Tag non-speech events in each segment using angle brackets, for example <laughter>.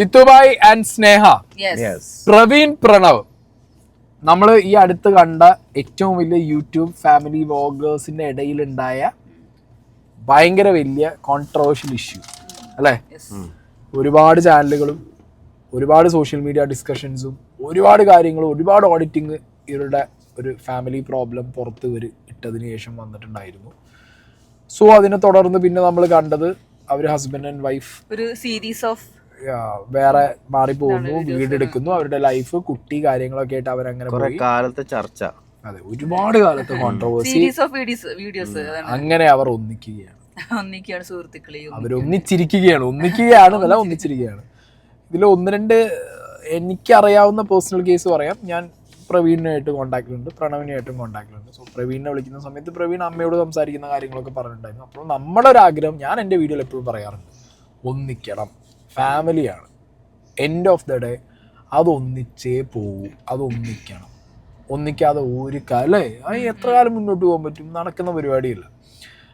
ജിത്തുബായ് and Sneha. Praveen Pranav. നമ്മൾ ഈ അടുത്ത് കണ്ട ഏറ്റവും വലിയ യൂട്യൂബ് ഫാമിലി വ്ളോഗേഴ്സിന്റെ ഇടയിലുണ്ടായ ഭയങ്കര വലിയ കോൺട്രവേഴ്ഷ്യൽ ഇഷ്യൂ അല്ലേ? ഒരുപാട് ചാനലുകളും ഒരുപാട് സോഷ്യൽ മീഡിയ ഡിസ്കഷൻസും ഒരുപാട് കാര്യങ്ങളും ഒരുപാട് ഓഡിറ്റിങ് ഇവരുടെ ഒരു ഫാമിലി പ്രോബ്ലം പുറത്ത് ഇവർ ഇട്ടതിന് ശേഷം വന്നിട്ടുണ്ടായിരുന്നു. സോ അതിനെ തുടർന്ന് പിന്നെ നമ്മൾ കണ്ടത് അവർ ഹസ്ബൻഡ് ആൻഡ് വൈഫ് ഒരു സീരീസ് ഓഫ് വേറെ മാറി മാറിപ്പോകുന്നു വീടെടുക്കുന്നു അവരുടെ ലൈഫ് കുട്ടി കാര്യങ്ങളൊക്കെ ആയിട്ട് അവരങ്ങനെ കാലത്തെ ചർച്ച. അതെ ഒരുപാട് കാലത്തെ കോൺട്രവേഴ്സി സീരീസ് ഓഫ് വീഡിയോസ് അങ്ങനെ അവർ ഒന്നിക്കുകയാണ്. ഒന്നിക്കുകയാണ് സുഹൃത്തുക്കളെയും അവർ ഒന്നിച്ചിരിക്കുകയാണ് ഒന്നിക്കുകയാണ് അല്ല ഒന്നിച്ചിരിക്കുകയാണ്. ഇതിൽ ഒന്ന് രണ്ട് എനിക്കറിയാവുന്ന പേഴ്സണൽ കേസ് പറയാം. ഞാൻ പ്രവീണിനായിട്ട് കോൺടാക്റ്റിലുണ്ട് പ്രണവിനായിട്ടും കോൺടാക്റ്റിലുണ്ട് സോ പ്രവീണിനെ വിളിക്കുന്ന സമയത്ത് പ്രവീൺ അമ്മയോട് സംസാരിക്കുന്ന കാര്യങ്ങളൊക്കെ പറഞ്ഞിട്ടുണ്ടായിരുന്നു. അപ്പോൾ നമ്മുടെ ഒരു ആഗ്രഹം ഞാൻ എന്റെ വീഡിയോയിൽ എപ്പോഴും പറയാറുണ്ട് ഒന്നിക്കണം. ഫാമിലിയാണ്. എൻഡ് ഓഫ് ദ ഡേ അതൊന്നിച്ചേ പോവും. അതൊന്നിക്കണം. ഒന്നിക്കാതെ ഒരു കാലം അല്ലേ? അത് എത്ര കാലം മുന്നോട്ട് പോകാൻ പറ്റും? നടക്കുന്ന പരിപാടിയല്ല.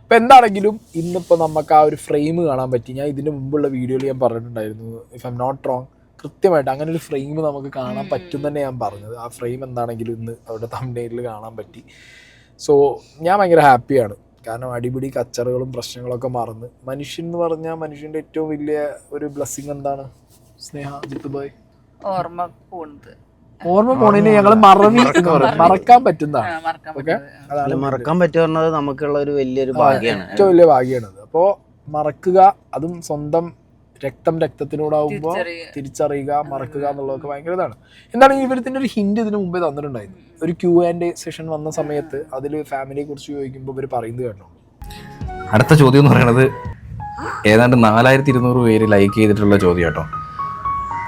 ഇപ്പം എന്താണെങ്കിലും ഇന്നിപ്പോൾ നമുക്ക് ആ ഒരു ഫ്രെയിം കാണാൻ പറ്റി. ഞാൻ ഇതിന് മുമ്പുള്ള വീഡിയോയിൽ ഞാൻ പറഞ്ഞിട്ടുണ്ടായിരുന്നു. ഇഫ് ഐം നോട്ട് റോങ് കൃത്യമായിട്ട് അങ്ങനെ ഒരു ഫ്രെയിം നമുക്ക് കാണാൻ പറ്റും തന്നെ ഞാൻ പറഞ്ഞത്. ആ ഫ്രെയിം എന്താണെങ്കിലും ഇന്ന് അവിടെ തമിഴ്നയിൽ കാണാൻ പറ്റി. സോ ഞാൻ ഭയങ്കര ഹാപ്പിയാണ് കാരണം അടിപിടി കച്ചറകളും പ്രശ്നങ്ങളൊക്കെ മറന്ന്. മനുഷ്യൻ എന്ന് പറഞ്ഞാൽ മനുഷ്യന്റെ ഏറ്റവും വലിയ ഒരു ബ്ലെസ്സിങ് എന്താണ്? സ്നേഹ ജിത്ത് ബോയ് ഓർമ്മ പോണത്. ഓർമ്മ പോണതിന് ഞങ്ങൾ മറവി എന്ന് പറയും. മറക്കാൻ പറ്റുന്നതാണ് ഓക്കെ? അതാണ് മറക്കാൻ പറ്റുന്നത് നമുക്കുള്ള ഒരു വലിയൊരു ഭാഗ്യമാണ്. ഏറ്റവും വലിയ ഭാഗ്യമാണ് അപ്പോൾ മറക്കുക അതും സ്വന്തം രക്തം രക്തത്തിനോടാവുമ്പോൾ തിരിച്ചറിയുക. മറക്കുക എന്നുള്ളതൊക്കെ ഭയങ്കര ഇതാണ് എന്താണ് ഇവരത്തിന്റെ ഒരു ഹിന്റ് ഇതിന് മുമ്പേ തന്നിട്ടുണ്ടായിരുന്നു ഒരു ക്യൂ ആൻഡ് സെഷൻ വന്ന സമയത്ത് അതിൽ ഫാമിലിയെ കുറിച്ച് ചോദിക്കുമ്പോൾ ഇവർ പറയുന്നത് കേട്ടോ. അടുത്ത ചോദ്യം എന്ന് പറയുന്നത് ഏതാണ്ട് നാലായിരത്തി ഇരുന്നൂറ് പേര് ലൈക്ക് ചെയ്തിട്ടുള്ള ചോദ്യം കേട്ടോ.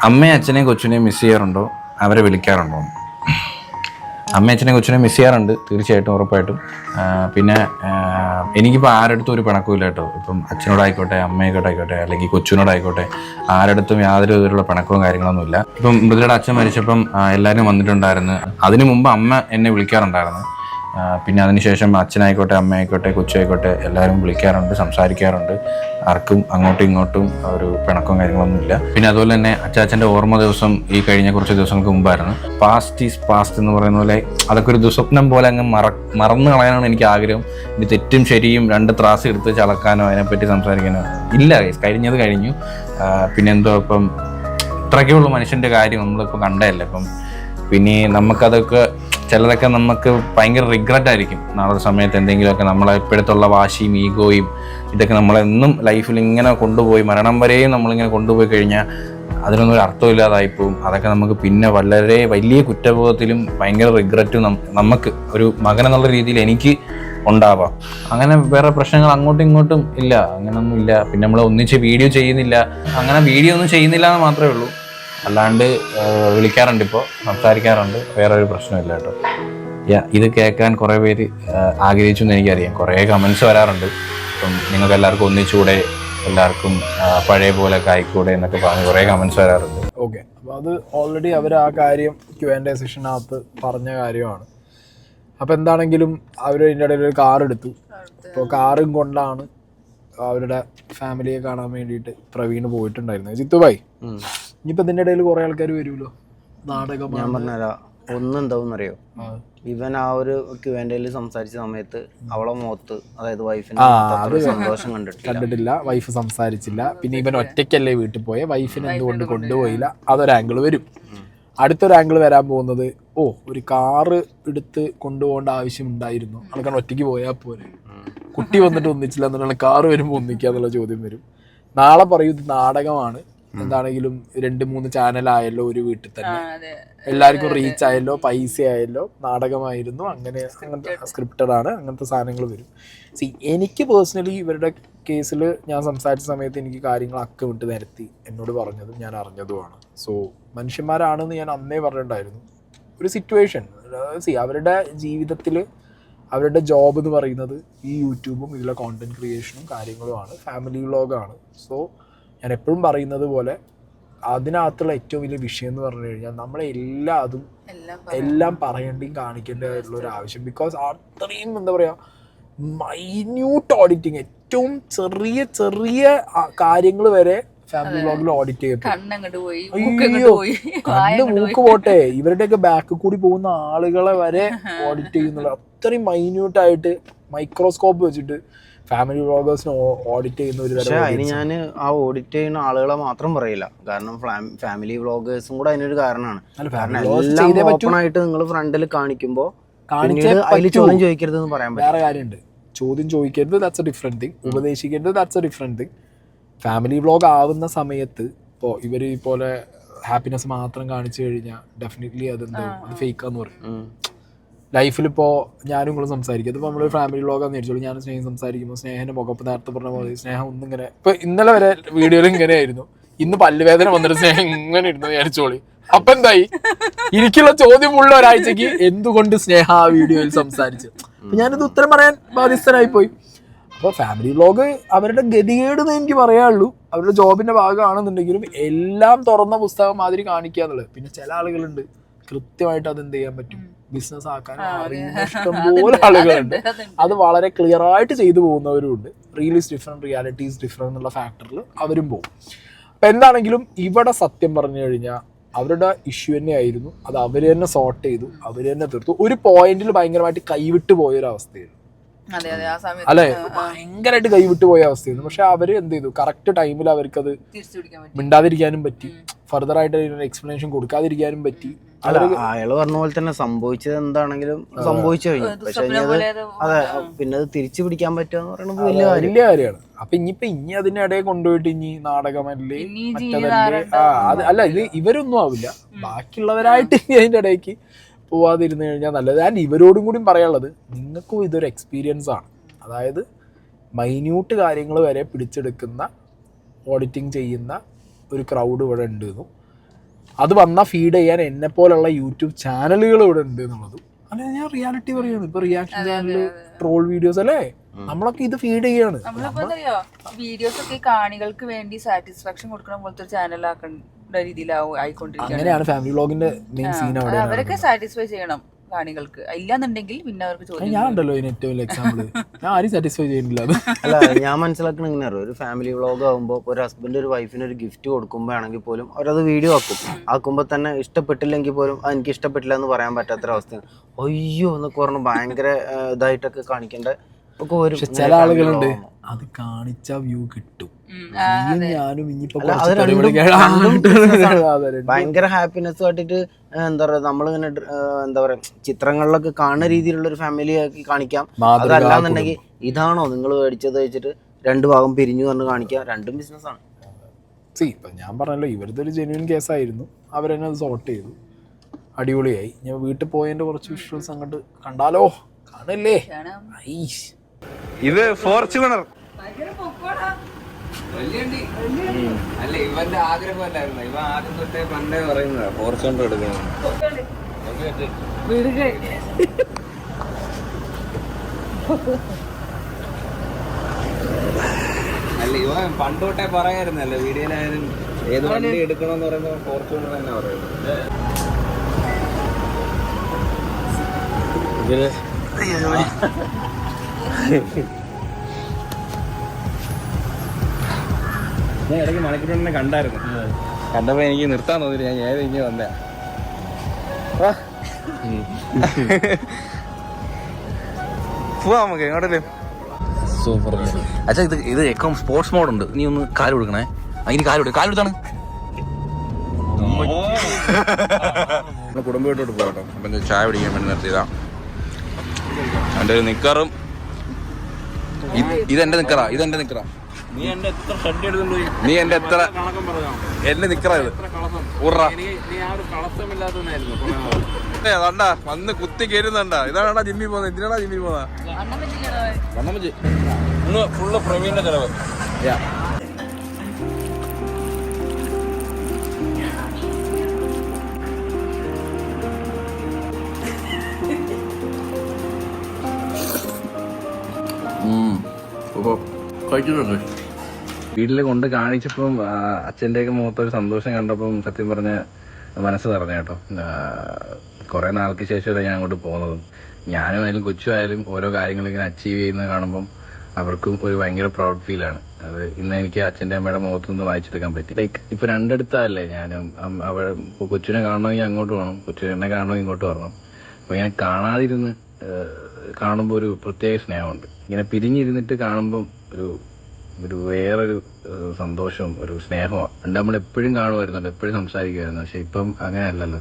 അമ്മയും അച്ഛനെയും കൊച്ചിനെയും മിസ് ചെയ്യാറുണ്ടോ? അവരെ വിളിക്കാറുണ്ടോ? അമ്മയും കൊച്ചിനെ മിസ് ചെയ്യാറുണ്ട് തീർച്ചയായിട്ടും ഉറപ്പായിട്ടും. പിന്നെ എനിക്കിപ്പോൾ ആരടുത്തും ഒരു പിണക്കമില്ല കേട്ടോ. ഇപ്പം അച്ഛനോടായിക്കോട്ടെ അമ്മയെക്കോട്ടായിക്കോട്ടെ അല്ലെങ്കിൽ കൊച്ചിനോടായിക്കോട്ടെ ആരടുത്തും യാതൊരു വിധത്തിലുള്ള പിണക്കവും കാര്യങ്ങളൊന്നുമില്ല ഇപ്പം മൃതയുടെ അച്ഛൻ മരിച്ചപ്പം എല്ലാവരും വന്നിട്ടുണ്ടായിരുന്നു. അതിനു മുമ്പ് അമ്മ എന്നെ വിളിക്കാറുണ്ടായിരുന്നു. പിന്നെ അതിനുശേഷം അച്ഛനായിക്കോട്ടെ അമ്മയായിക്കോട്ടെ കൊച്ചായിക്കോട്ടെ എല്ലാവരും വിളിക്കാറുണ്ട് സംസാരിക്കാറുണ്ട്. ആർക്കും അങ്ങോട്ടും ഇങ്ങോട്ടും ഒരു പിണക്കവും കാര്യങ്ങളൊന്നും ഇല്ല പിന്നെ അതുപോലെ തന്നെ അച്ചാച്ചന്റെ ഓർമ്മ ദിവസം ഈ കഴിഞ്ഞ കുറച്ച് ദിവസങ്ങൾക്ക് മുമ്പായിരുന്നു. പാസ്റ്റ് ഈസ് പാസ്റ്റ് എന്ന് പറയുന്ന പോലെ അതൊക്കെ ഒരു ദുസ്വപ്നം പോലെ അങ്ങ് മറ മറന്നു കളയാനാണ് എനിക്ക് ആഗ്രഹം. ഇനി തെറ്റും ശരിയും രണ്ട് ത്രാസ് എടുത്ത് ചളക്കാനോ അതിനെപ്പറ്റി സംസാരിക്കാനോ ഇല്ല. കഴിഞ്ഞത് കഴിഞ്ഞു. പിന്നെന്തോ ഇപ്പം ഇത്രയ്ക്കേ ഉള്ളൂ മനുഷ്യന്റെ കാര്യം നമ്മളിപ്പോൾ കണ്ടതല്ലേ. ഇപ്പം പിന്നെ നമുക്കതൊക്കെ ചിലതൊക്കെ നമുക്ക് ഭയങ്കര റിഗ്രറ്റ് ആയിരിക്കും. നാളെ സമയത്ത് എന്തെങ്കിലുമൊക്കെ നമ്മളെ ഇപ്പോഴത്തുള്ള വാശിയും ഈഗോയും ഇതൊക്കെ നമ്മളെന്നും ലൈഫിൽ ഇങ്ങനെ കൊണ്ടുപോയി മരണം വരെയും നമ്മളിങ്ങനെ കൊണ്ടുപോയി കഴിഞ്ഞാൽ അതിനൊന്നും ഒരു അർത്ഥമില്ലാതായിപ്പോവും അതൊക്കെ നമുക്ക് പിന്നെ വളരെ വലിയ കുറ്റബോധത്തിലും ഭയങ്കര റിഗ്രറ്റും നമുക്ക് ഒരു മകൻ എന്നുള്ള രീതിയിൽ എനിക്ക് ഉണ്ടാവാം. അങ്ങനെ വേറെ പ്രശ്നങ്ങൾ അങ്ങോട്ടും ഇങ്ങോട്ടും ഇല്ല. അങ്ങനെയൊന്നും ഇല്ല. പിന്നെ നമ്മൾ ഒന്നിച്ച് വീഡിയോ ചെയ്യുന്നില്ല. അങ്ങനെ വീഡിയോ ഒന്നും ചെയ്യുന്നില്ല എന്ന് മാത്രമേ ഉള്ളൂ. അല്ലാണ്ട് വിളിക്കാറുണ്ട് ഇപ്പോൾ സംസാരിക്കാറുണ്ട്. വേറൊരു ഒരു പ്രശ്നമില്ല കേട്ടോ. യാ ഇത് കേൾക്കാൻ കുറേ പേര് ആഗ്രഹിച്ചു എന്ന് എനിക്കറിയാം. കുറേ കമൻസ് വരാറുണ്ട്. അപ്പം നിങ്ങൾക്ക് എല്ലാവർക്കും ഒന്നിച്ചുകൂടെ എല്ലാവർക്കും പഴയ പോലെ കായിക്കൂടെ ആയിക്കൂടെ എന്നൊക്കെ പറഞ്ഞ് കുറേ കമൻസ് വരാറുണ്ട്. ഓക്കെ. അപ്പോൾ അത് ഓൾറെഡി അവർ ആ കാര്യം ക്യു ആൻഡ് എ സെഷനകത്ത് പറഞ്ഞ കാര്യമാണ്. അപ്പോൾ എന്താണെങ്കിലും അവർ ഇതിന്റെ ഇടയിൽ ഒരു കാർ എടുത്തു. അപ്പോൾ കാറും കൊണ്ടാണ് അവരുടെ ഫാമിലിയെ കാണാൻ വേണ്ടിയിട്ട് പ്രവീണ് പോയിട്ടുണ്ടായിരുന്നത്. ജിത്തുബായി ഉം. ഇനിയിപ്പോൾ ഇതിന്റെ ഇടയിൽ കുറേ ആൾക്കാർ വരുമല്ലോ? നാടകം ഞാൻ പറഞ്ഞാലോ ഒന്നും എന്താവും അറിയോ ഇവൻ ആ ഒരു ക്യുവന്റെയിൽ സംസാരിച്ച സമയത്ത് അവളെ മുഖത്ത് അതായത് വൈഫിന്റെ ആ, അത് അത്ര സന്തോഷം കണ്ടിട്ടില്ല. കണ്ടിട്ടില്ല. വൈഫ് സംസാരിച്ചില്ല. പിന്നെ ഇവൻ ഒറ്റയ്ക്കല്ലേ വീട്ടിൽ പോയ. വൈഫിന് എന്തുകൊണ്ട് കൊണ്ടുപോയില്ല? അതൊരു ആംഗിൾ വരും. അടുത്തൊരു ആംഗിൾ വരാൻ പോകുന്നത് ഓ ഒരു കാറ് എടുത്ത് കൊണ്ടുപോകേണ്ട ആവശ്യം ഉണ്ടായിരുന്നു. ആൾക്കാർ ഒറ്റയ്ക്ക് പോയാൽ പോരെ. കുട്ടി വന്നിട്ട് ഒന്നിച്ചില്ല എന്നുള്ള കാറ് വരുമ്പോൾ ഒന്നിക്കുക എന്നുള്ള ചോദ്യം വരും. നാളെ പറയൂ ഇത് നാടകമാണ്. എന്താണെങ്കിലും രണ്ട് മൂന്ന് ചാനലായല്ലോ ഒരു വീട്ടിൽ തന്നെ. എല്ലാവർക്കും റീച്ച് ആയല്ലോ പൈസ ആയല്ലോ നാടകമായിരുന്നു അങ്ങനെ അങ്ങനത്തെ സ്ക്രിപ്റ്റഡ് ആണ് അങ്ങനത്തെ സാധനങ്ങൾ വരും. സി എനിക്ക് പേഴ്സണലി ഇവരുടെ കേസിൽ ഞാൻ സംസാരിച്ച സമയത്ത് എനിക്ക് കാര്യങ്ങൾ അക്ക വിട്ട് നിരത്തി എന്നോട് പറഞ്ഞതും ഞാൻ അറിഞ്ഞതുമാണ്. സോ മനുഷ്യന്മാരാണെന്ന് ഞാൻ അന്നേ പറഞ്ഞിട്ടുണ്ടായിരുന്നു. ഒരു സിറ്റുവേഷൻ സി അവരുടെ ജീവിതത്തിൽ അവരുടെ ജോബ് എന്ന് പറയുന്നത് ഈ യൂട്യൂബും ഇതിലെ കോണ്ടന്റ് ക്രിയേഷനും കാര്യങ്ങളുമാണ് ഫാമിലി വ്ളോഗാണ് സോ ഞാൻ എപ്പോഴും പറയുന്നത് പോലെ അതിനകത്തുള്ള ഏറ്റവും വലിയ വിഷയം എന്ന് പറഞ്ഞു കഴിഞ്ഞാൽ നമ്മളെ എല്ലാ അതും എല്ലാം പറയേണ്ടിയും കാണിക്കേണ്ടതായിട്ടുള്ള ഒരു ആവശ്യം. ബിക്കോസ് അത്രയും എന്താ പറയുക മൈന്യൂട്ട് ഓഡിറ്റിങ് ഏറ്റവും ചെറിയ ചെറിയ കാര്യങ്ങൾ വരെ ഫാമിലി വ്ളോഗിൽ ഓഡിറ്റ് ചെയ്യപ്പെട്ടു കണ്ട് മൂക്ക് പോട്ടെ. ഇവരുടെയൊക്കെ ബാക്ക് കൂടി പോകുന്ന ആളുകളെ വരെ <laughs> ഓഡിറ്റ് ചെയ്യുന്നുള്ള. അത്രയും മൈന്യൂട്ടായിട്ട് മൈക്രോസ്കോപ്പ് വെച്ചിട്ട് ഫാമിലി ബ്ലോഗേഴ്സിനെ ഓഡിറ്റ് ചെയ്യുന്ന ഒരു പക്ഷേ അതിന് ഞാൻ ആ ഓഡിറ്റ് ചെയ്യുന്ന ആളുകളെ മാത്രം പറയില്ല. കാരണം ഫാമിലി ബ്ലോഗേഴ്സും കൂടെ അതിനൊരു കാരണമാണ്. കാരണം എല്ലാം ഓപ്പൺ ആയിട്ട് നിങ്ങൾ ഫ്രണ്ടിൽ കാണിക്കുമ്പോൾ അതിൽ. ചോദ്യം ചോദിക്കരുതെന്ന് പറയാൻ പറ്റും വേറെ കാര്യമുണ്ട്. ചോദ്യം ചോദിക്കരുത് that's a different thing ഉപദേശിക്കരുത് that's a different thing family vlog ആവുന്ന സമയത്ത് ഇപ്പോൾ ഇവർ ഈ പോലെ ഹാപ്പിനെസ് മാത്രം കാണിച്ചു കഴിഞ്ഞാൽ ഡെഫിനറ്റ്ലി അതെന്താ അത് ഫേക്കാന്ന് പറയും. ഇപ്പോൾ ഞാനും കൂടെ സംസാരിക്കും. അതിപ്പോൾ നമ്മൾ ഫാമിലി വ്ളോഗാന്ന് വിചാരിച്ചോളൂ ഞാനും സ്നേഹം സംസാരിക്കുമ്പോൾ സ്നേഹന്റെ മുഖം ഇപ്പൊ നേരത്തെ പറഞ്ഞ പോലെ സ്നേഹം ഒന്നും ഇങ്ങനെ ഇപ്പൊ ഇന്നലെ വരെ വീഡിയോയിൽ ഇങ്ങനെ ആയിരുന്നു ഇന്ന് പല്ലുവേദന വന്നിട്ട് സ്നേഹം ഇങ്ങനെ ഇരുന്നു വിചാരിച്ചോളി. അപ്പൊ എന്തായി? എനിക്കുള്ള ചോദ്യം ഉള്ള ഒരാഴ്ചക്ക് എന്തുകൊണ്ട് സ്നേഹ ആ വീഡിയോയിൽ സംസാരിച്ചു ഞാനിത് ഉത്തരം പറയാൻ ബാധ്യസ്ഥനായി പോയി അപ്പോൾ ഫാമിലി വ്ളോഗ് അവരുടെ ഗതികേട് എന്ന് എനിക്ക് പറയാനുള്ളൂ. അവരുടെ ജോബിന്റെ ഭാഗമാണെന്നുണ്ടെങ്കിലും എല്ലാം തുറന്ന പുസ്തകം മാതിരി കാണിക്കുക എന്നുള്ളത് പിന്നെ ചില ആളുകളുണ്ട്. കൃത്യമായിട്ട് അത് എന്ത് ചെയ്യാൻ പറ്റും? ബിസിനസ് ആക്കാൻ അറിയുന്ന ഇഷ്ടംപോലെ ആളുകളുണ്ട്. അത് വളരെ ക്ലിയർ ആയിട്ട് ചെയ്തു പോകുന്നവരും ഉണ്ട്. റിയലിസ് ഡിഫറെന്റ് റിയാലിറ്റീസ് ഡിഫറെന്റ് എന്നുള്ള ഫാക്ടറിൽ അവരും പോകും. അപ്പം എന്താണെങ്കിലും ഇവിടെ സത്യം പറഞ്ഞു കഴിഞ്ഞാൽ അവരുടെ ഇഷ്യൂ തന്നെയായിരുന്നു അത് അവർ തന്നെ സോർട്ട് ചെയ്തു അവർ തന്നെ തീർത്തു. ഒരു പോയിന്റിൽ ഭയങ്കരമായിട്ട് കൈവിട്ട് പോയൊരു അവസ്ഥയായിരുന്നു അല്ലെ? ഭയങ്കരമായിട്ട് കൈവിട്ട് പോയ അവസ്ഥയായിരുന്നു പക്ഷെ അവർ എന്ത് ചെയ്തു? കറക്റ്റ് ടൈമിൽ അവർക്ക് അത് തിരിച്ചു പിടിക്കാൻ പറ്റും. മിണ്ടാതിരിക്കാനും പറ്റി. ഫർദർ ആയിട്ട് എക്സ്പ്ലനേഷൻ കൊടുക്കാതിരിക്കാനും പറ്റി. അല്ല അയാൾ പറഞ്ഞ പോലെ തന്നെ സംഭവിച്ചത് എന്താണെങ്കിലും സംഭവിച്ചു കഴിഞ്ഞു. പക്ഷെ അത് പിന്നെ അത് തിരിച്ചു പിടിക്കാൻ പറ്റുക എന്ന് പറയുന്നത് വലിയ വലിയ കാര്യമാണ്. അപ്പൊ ഇനിയിപ്പൊ ഇനി അതിനിടയിൽ കൊണ്ടുപോയിട്ട് ഇനി നാടകമല്ലേ മറ്റതല്ലേ ആ അത് അല്ല ഇത് ഇവരൊന്നും ആവില്ല. ബാക്കിയുള്ളവരായിട്ട് ഇനി അതിന്റെ ഇടയ്ക്ക് പോവാതിരുന്നു കഴിഞ്ഞാൽ നല്ലത്. ആൻഡ് ഇവരോടും കൂടി പറയാനുള്ളത് നിങ്ങൾക്കും ഇതൊരു എക്സ്പീരിയൻസ് ആണ്. അതായത് മൈന്യൂട്ട് കാര്യങ്ങൾ വരെ പിടിച്ചെടുക്കുന്ന ഓഡിറ്റിംഗ് ചെയ്യുന്ന ഒരു ക്രൗഡ് ഇവിടെ ഉണ്ട് എന്നും അത് വന്നാൽ ഫീഡ് ചെയ്യാൻ എന്നെ പോലുള്ള യൂട്യൂബ് ചാനലുകൾ ഇവിടെ ഉണ്ട് എന്നുള്ളതും. അല്ലെ ഞാൻ റിയാലിറ്റി പറയുന്നു ഇപ്പൊ റിയാക്ഷൻ ചാനൽ ട്രോൾ വീഡിയോസ് അല്ലേ? നമ്മളൊക്കെ ഇത് ഫീഡ് ചെയ്യാണ്. വീഡിയോസ് ഒക്കെ കാണികൾക്ക് വേണ്ടി സാറ്റിസ്ഫാക്ഷൻ കൊടുക്കുന്ന പോലത്തെ ഒരു ചാനൽ ആക്കേണ്ട രീതിയിലാവും ആയിക്കൊണ്ടിരിക്കുന്നത് അങ്ങനെയാണ് ഫാമിലി വ്ളോഗിന്റെ മെയിൻ സീൻ അവിടെ അവരൊക്കെ സാറ്റിസ്ഫൈ ചെയ്യണം. കാണികൾക്ക് ഇല്ലാന്നുണ്ടെങ്കിൽ പിന്നെ അവർക്ക് ചോദ്യം ഞാൻ ഉണ്ടല്ലോ ഇതിന് ഏറ്റവും വലിയ എക്സാമ്പിൾ ഞാൻ ആരും സാറ്റിസ്ഫൈ ചെയ്യുന്നില്ല അത്. അല്ല ഞാൻ മനസ്സിലാക്കണ ഇങ്ങനെ അറിയോ? ഒരു ഫാമിലി വ്ളോഗ് ആകുമ്പോൾ ഒരു ഹസ്ബൻഡ് ഒരു വൈഫിന് ഒരു ഗിഫ്റ്റ് കൊടുക്കുമ്പോൾ ആണെങ്കിൽ പോലും അവരത് വീഡിയോ ആക്കും. ആക്കുമ്പോൾ തന്നെ ഇഷ്ടപ്പെട്ടില്ലെങ്കിൽ പോലും "ആ, എനിക്ക് ഇഷ്ടപ്പെട്ടില്ല എന്ന് പറയാൻ പറ്റാത്തൊരവസ്ഥയാണ്. അയ്യോ എന്നൊക്കെ പറഞ്ഞു ഭയങ്കര ഇതായിട്ടൊക്കെ കാണിക്കേണ്ട പക്ഷെ ചില ആളുകളുണ്ട് അത് കാണിച്ച വ്യൂ കിട്ടും. ഞാനും ഇനിയിപ്പോ ആണ്. ഭയങ്കര ഹാപ്പിനെസ് കാട്ടിട്ട് എന്താ പറയാ നമ്മളിങ്ങനെ എന്താ പറയാ ചിത്രങ്ങളിലൊക്കെ കാണുന്ന രീതിയിലുള്ള ഒരു ഫാമിലി ആക്കി കാണിക്കാം. അതല്ലാന്നുണ്ടെങ്കിൽ ഇതാണോ നിങ്ങൾ മേടിച്ചത് വെച്ചിട്ട് രണ്ട് ഭാഗം പിരിഞ്ഞു എന്ന് കാണിക്കാം രണ്ടും ബിസിനസ്സാണ് സി ഇപ്പൊ ഞാൻ പറഞ്ഞല്ലോ ഇവരുടെ ഒരു ജെന്യൂൻ കേസായിരുന്നു അവരെന്നെ അത് സോർട്ട് ചെയ്തു. അടിപൊളിയായി. ഞാൻ വീട്ടിൽ പോയതിന്റെ കുറച്ച് വിഷ്വൽസ് അങ്ങോട്ട് കണ്ടാലോ? കാണല്ലേ? കാണാം. ഇത് ഫോർച്യൂണർ അല്ല ഇവന്റെ ആഗ്രഹമല്ലായിരുന്നു ഇവ ആദ്യം തൊട്ടേ പണ്ടേ പറയുന്നതാ ഫോർച്യൂണർ എടുക്കണം. അല്ല ഇവ പണ്ട് തൊട്ടേ പറയായിരുന്നല്ലോ വീഡിയോയിലായാലും ഏത് വണ്ടി എടുക്കണമെന്ന് പറയുമ്പോൾ ഫോർച്യൂണർ തന്നെ പറയുന്നത്. ഞാൻ ഇടയ്ക്ക് മണിക്കൂറിനെ കണ്ടായിരുന്നു. കണ്ടപ്പോ എനിക്ക് നിർത്താൻ തോന്നി ഞാൻ ഏത് ഇങ്ങനെ വന്നേ? <laughs> പോവാ നമുക്ക് എങ്ങോട്ടല്ലേ സൂപ്പർ അച്ഛാ ഇത് ഇത് എക്കോം സ്പോർട്സ് മോഡ് ഉണ്ട് നീ ഒന്ന് കാൽ കൊടുക്കണേ. അതിന് കാൽ കൊടുക്കും. കാൽ കൊടുത്താണ്. കുടുംബമായിട്ടോട്ട് പോകട്ടോ. അപ്പം ചായ പിടിക്കാൻ വേണ്ടി നിർത്തിയതാ. എന്റെ ഒരു നിക്കറും. ഇതെന്റെ നിക്കറ ഇതെന്റെ നിക്കറ. നീ എന്റെ എത്ര ഷഡ് നീ എന്റെ എത്ര എന്റെ നിക്കറാ ഇത്. ഉറ. അതാണ്ടാ വന്ന് കുത്തി കയറുന്നുണ്ടാ ഇതാണാ ജിമ്മി പോകുന്നത് ഇതിനാണാ ജിമ്മി പോകുന്നത്. ഇന്ന് ഫുള്ള് പ്രവീണിന്റെ ചെലവ്. കഴിക്കുന്നുണ്ട്. വീട്ടിൽ കൊണ്ട് കാണിച്ചപ്പം അച്ഛന്റെയൊക്കെ മുഖത്തൊരു സന്തോഷം കണ്ടപ്പം സത്യം പറഞ്ഞ മനസ്സ് നിറഞ്ഞ കേട്ടോ. കുറേ നാൾക്ക് ശേഷമല്ലേ ഞാൻ അങ്ങോട്ട് പോകുന്നത്. ഞാനും ആയാലും കൊച്ചു ആയാലും ഓരോ കാര്യങ്ങളിങ്ങനെ അച്ചീവ് ചെയ്യുന്നത് കാണുമ്പം അവർക്കും ഒരു ഭയങ്കര പ്രൗഡ് ഫീലാണ് അത് ഇന്ന് എനിക്ക് അച്ഛന്റെ അമ്മയുടെ മുഖത്തു നിന്ന് വായിച്ചെടുക്കാൻ പറ്റി. ലൈക്ക് ഇപ്പൊ രണ്ടിടത്തല്ലേ ഞാനും അവൾ കൊച്ചിനെ കാണണമെങ്കിൽ അങ്ങോട്ട് പോകണം കൊച്ചിനെ കാണണമെങ്കിൽ ഇങ്ങോട്ട് വരണം. അപ്പൊ ഇങ്ങനെ കാണാതിരുന്ന് കാണുമ്പോൾ ഒരു പ്രത്യേക സ്നേഹമുണ്ട്. ഇങ്ങനെ പിരിഞ്ഞിരുന്നിട്ട് കാണുമ്പോൾ ഒരു ഒരു വേറൊരു സന്തോഷവും ഒരു സ്നേഹവും. പണ്ട് നമ്മൾ എപ്പോഴും കാണുമായിരുന്നല്ലോ എപ്പോഴും സംസാരിക്കുമായിരുന്നു. പക്ഷെ ഇപ്പം അങ്ങനെയല്ലല്ലോ.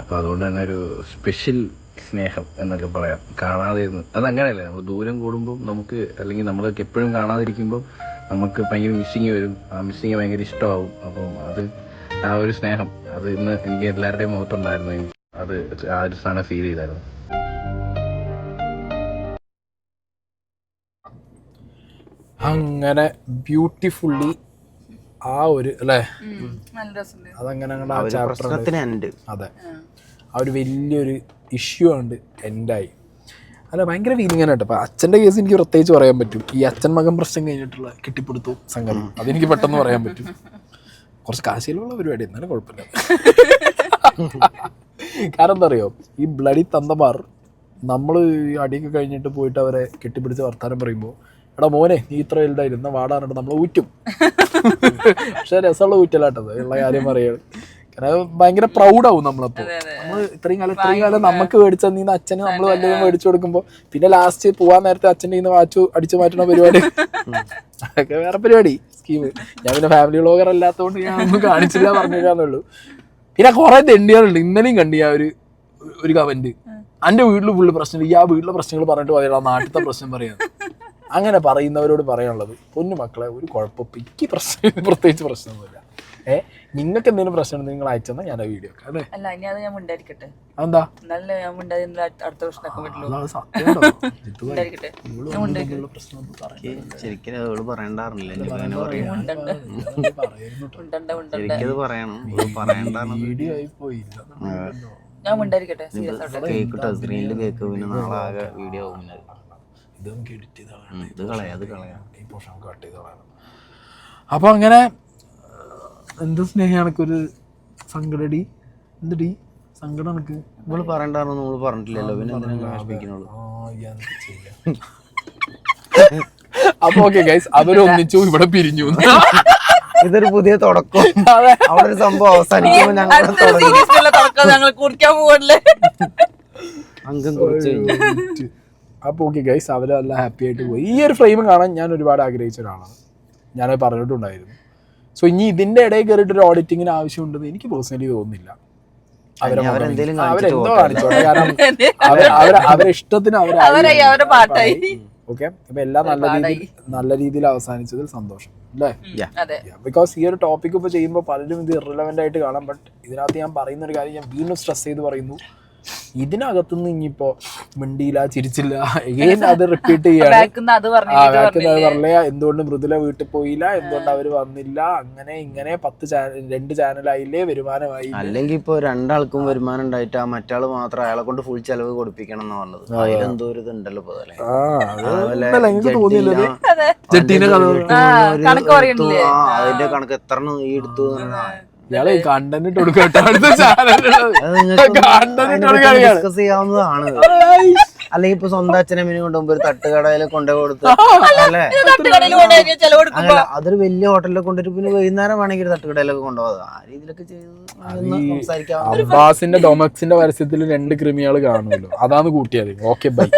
അപ്പൊ അതുകൊണ്ട് തന്നെ ഒരു സ്പെഷ്യൽ സ്നേഹം എന്നൊക്കെ പറയാം. കാണാതെ അത് അങ്ങനെയല്ലേ. നമ്മൾ ദൂരം കൂടുമ്പോൾ നമുക്ക് അല്ലെങ്കിൽ നമ്മളൊക്കെ എപ്പോഴും കാണാതിരിക്കുമ്പോൾ നമുക്ക് ഭയങ്കര മിസ്സിങ് വരും. ആ മിസ്സിങ് ഭയങ്കര ഇഷ്ടമാവും. അപ്പം അത് ആ ഒരു സ്നേഹം അത് ഇന്ന് എനിക്ക് എല്ലാവരുടെയും മുഖത്തുണ്ടായിരുന്നു. അത് ആ ഒരു സാധനം ഫീൽ ചെയ്തായിരുന്നു. അങ്ങനെ ബ്യൂട്ടിഫുള്ളി ആ ഒരു അല്ലേ? അതങ്ങനെ അങ്ങോട്ട് ആ ചാപ്റ്റർ അതെ. ആ ഒരു വലിയൊരു ഇഷ്യൂ ഉണ്ട് എൻഡായി അല്ല ഭയങ്കര ഫീലിംഗ് ആണ് കേട്ടോ. അപ്പൊ അച്ഛന്റെ കേസ് എനിക്ക് പ്രത്യേകിച്ച് പറയാൻ പറ്റും. ഈ അച്ഛൻ മകൻ പ്രശ്നം കഴിഞ്ഞിട്ടുള്ള കെട്ടിപ്പിടുത്തവും സംഗതി. അതെനിക്ക് പെട്ടെന്ന് പറയാൻ പറ്റും. കുറച്ച് കാശിലുള്ള പരിപാടി എന്നാലും കുഴപ്പമില്ല. കാരണം എന്താ അറിയോ? ഈ ബ്ലഡി തന്തമാർ നമ്മൾ ഈ അടിയൊക്കെ കഴിഞ്ഞിട്ട് പോയിട്ട് അവരെ കെട്ടിപ്പിടിച്ച് വർത്താനം പറയുമ്പോൾ എടാ മോനെ നീ ഇത്ര വലുതായിരുന്നു വാടാറുണ്ട് നമ്മൾ ഊറ്റും. പക്ഷെ രസമുള്ള ഊറ്റലാട്ടത് ഉള്ള കാര്യം പറയുകയാണ്. കാരണം ഭയങ്കര പ്രൗഡാവും നമ്മളപ്പോ. നമ്മൾ ഇത്രയും കാലം ഇത്രയും കാലം നമുക്ക് മേടിച്ച നീന്ന് അച്ഛന് നമ്മൾ വല്ലതും മേടിച്ചു കൊടുക്കുമ്പോ പിന്നെ ലാസ്റ്റ് പോവാൻ നേരത്തെ അച്ഛന്റെ ഇന്ന് വാച്ചു അടിച്ചു മാറ്റണ പരിപാടി. അതൊക്കെ വേറെ പരിപാടി സ്കീം ഞാൻ പിന്നെ ഫാമിലി വ്ളോഗർ അല്ലാത്തതുകൊണ്ട് ഞാൻ ഒന്നും കാണിച്ചില്ല പറഞ്ഞില്ലാന്നുള്ളൂ പിന്നെ കുറെ തെണ്ടികളുണ്ട് ഇന്നലെയും കണ്ടി ആ ഒരു ഒരു കമന്റ് എന്റെ വീട്ടിൽ ഫുള്ള് പ്രശ്നം ഈ ആ വീട്ടിലെ പ്രശ്നങ്ങൾ പറഞ്ഞിട്ട് പറയാം നാട്ടിലത്തെ പ്രശ്നം പറയാം. അങ്ങനെ പറയുന്നവരോട് പറയാനുള്ളത് പൊന്നു മക്കളെ ഒരു കുഴപ്പം എനിക്ക് പ്രശ്നം പ്രത്യേകിച്ച് പ്രശ്നമൊന്നുമില്ല. ഏ നിങ്ങൾക്ക് എന്തെങ്കിലും പ്രശ്നം നിങ്ങൾ അയച്ചെന്നാൽ ഞാൻ ആ വീഡിയോ അല്ലേ? അല്ല ഇനി അത് ഞാൻ മിണ്ടായിരിക്കട്ടെ. അതെന്താ? എന്നാലേ ഞാൻ മിണ്ടാതെ അടുത്ത പ്രശ്നമൊക്കെ <laughs> ശരിക്കും അവൾ പറയണം. പറയണ്ടാണ് വീഡിയോ ആയി പോയില്ല ഞാൻ മിണ്ടായിരിക്കട്ടെ. സീരിയസ് ആയിട്ട് കേക്ക് സ്ക്രീനിൽ കേക്ക് പിന്നെ നാളെ ആകെ വീഡിയോ ആവും. ഇത് എഡിറ്റ് ഇത് കളയാം അത് കളയാം. ഈ പോഷൻ കട്ട് ചെയ്ത് കളയണം അപ്പൊ അങ്ങനെ എന്ത് സ്നേഹം എനക്കൊരു സങ്കടടി? എന്തടി? സങ്കടം എനിക്ക്? ഇവൾ പറയണ്ടായിരുന്നു? നമ്മൾ പറഞ്ഞിട്ടില്ലല്ലോ. പിന്നെ എന്തിനാ വിഷമിക്കുന്നുള്ളൂ? അപ്പൊ ഓക്കെ ഗൈസ് അവരൊന്നിച്ചു ഇവിടെ പിരിഞ്ഞു. ഇതൊരു പുതിയ തുടക്കം. അവിടെ ഒരു സംഭവം അവസാനിക്കുമ്പോ ഞങ്ങൾ തുടക്കം ഞങ്ങൾ കുടിക്കാൻ പോകണല്ലേ അംഗം കുറിച്ച് കഴിഞ്ഞു അപ്പൊ ഓക്കെ ഗൈസ് അവർ നല്ല ഹാപ്പി ആയിട്ട് പോയി. ഈ ഒരു ഫ്രെയിം കാണാൻ ഞാൻ ഒരുപാട് ആഗ്രഹിച്ച ഒരാളാണ്. ഞാനത് പറഞ്ഞിട്ടുണ്ടായിരുന്നു. സോ ഇനി ഇതിന്റെ ഇടയിൽ കയറിയിട്ട് ഒരു ഓഡിറ്റിങ്ങിന് ആവശ്യമുണ്ടെന്ന് എനിക്ക് പേഴ്സണലി തോന്നുന്നില്ല. അവരെന്തോ. കാണിച്ചോട്ടെ. കാരണം <laughs> അവർ അവരെ അവരെ ഇഷ്ടത്തിന് അവരായി. അവരുടെ പാട്ടായി. ഓക്കെ അപ്പൊ എല്ലാം നല്ല രീതിയിൽ നല്ല രീതിയിൽ അവസാനിച്ചതിൽ സന്തോഷം അല്ലേ? ബിക്കോസ് ഈ ഒരു ടോപ്പിക് ഇപ്പൊ ചെയ്യുമ്പോൾ പലരും ഇത് ഇറലവെന്റ് ആയിട്ട് കാണാം ബട്ട് ഇതിനകത്ത് ഞാൻ പറയുന്ന ഒരു കാര്യം ഞാൻ വീണ്ടും സ്ട്രെസ് ചെയ്ത് പറയുന്നു. ഇതിനകത്തുനിന്ന് ഇനിയിപ്പോ മിണ്ടിയില്ല ചിരിച്ചില്ല <laughs> എഗെയിൻ അത് റിപ്പീറ്റ് ചെയ്യാണ്. അത് പറഞ്ഞില്ല? എന്തുകൊണ്ട് മൃദുല വീട്ടിൽ പോയില്ല? എന്തുകൊണ്ട് അവർ വന്നില്ല? അങ്ങനെ ഇങ്ങനെ പത്ത് ചാനൽ രണ്ട് ചാനലായില്ലേ വരുമാനമായി അല്ലെങ്കിൽ ഇപ്പൊ രണ്ടാൾക്കും വരുമാനം ഉണ്ടായിട്ട് ആ മറ്റാൾ മാത്രം അയാളെ കൊണ്ട് ഫുൾ ചെലവ് കൊടുപ്പിക്കണം എന്ന് പറഞ്ഞത് അതിലെന്തോ ഒരു ഇതുണ്ടല്ലോ അതിന്റെ കണക്ക് എത്ര നീ എടുത്തു എന്ന് ഇയാളെ കണ്ടന്റ് ഇട്ട് കൊടുക്കട്ടെ ഡിസ്കസ് ചെയ്യാവുന്നതാണ്. അല്ലെങ്കിൽ ഇപ്പൊ സ്വന്തം അച്ഛനമ്മനെ കൊണ്ടുപോകുമ്പോ ഒരു തട്ടുകടയിൽ കൊണ്ടുപോയി കൊടുത്ത് അല്ലേ? അതൊരു വലിയ ഹോട്ടലിൽ കൊണ്ടിട്ട് പിന്നെ വൈകുന്നേരം വേണമെങ്കിൽ ഒരു തട്ടുകടയിലൊക്കെ കൊണ്ടുപോകാം. ആ രീതിയിലൊക്കെ ചെയ്ത് സംസാരിക്കാം. അബ്ബാസിന്റെ ഡൊമക്സിന്റെ പരസ്യത്തിൽ രണ്ട് കൃമികൾ കാണുമല്ലോ. അതാണ് കൂട്ടിയത്. Okay bye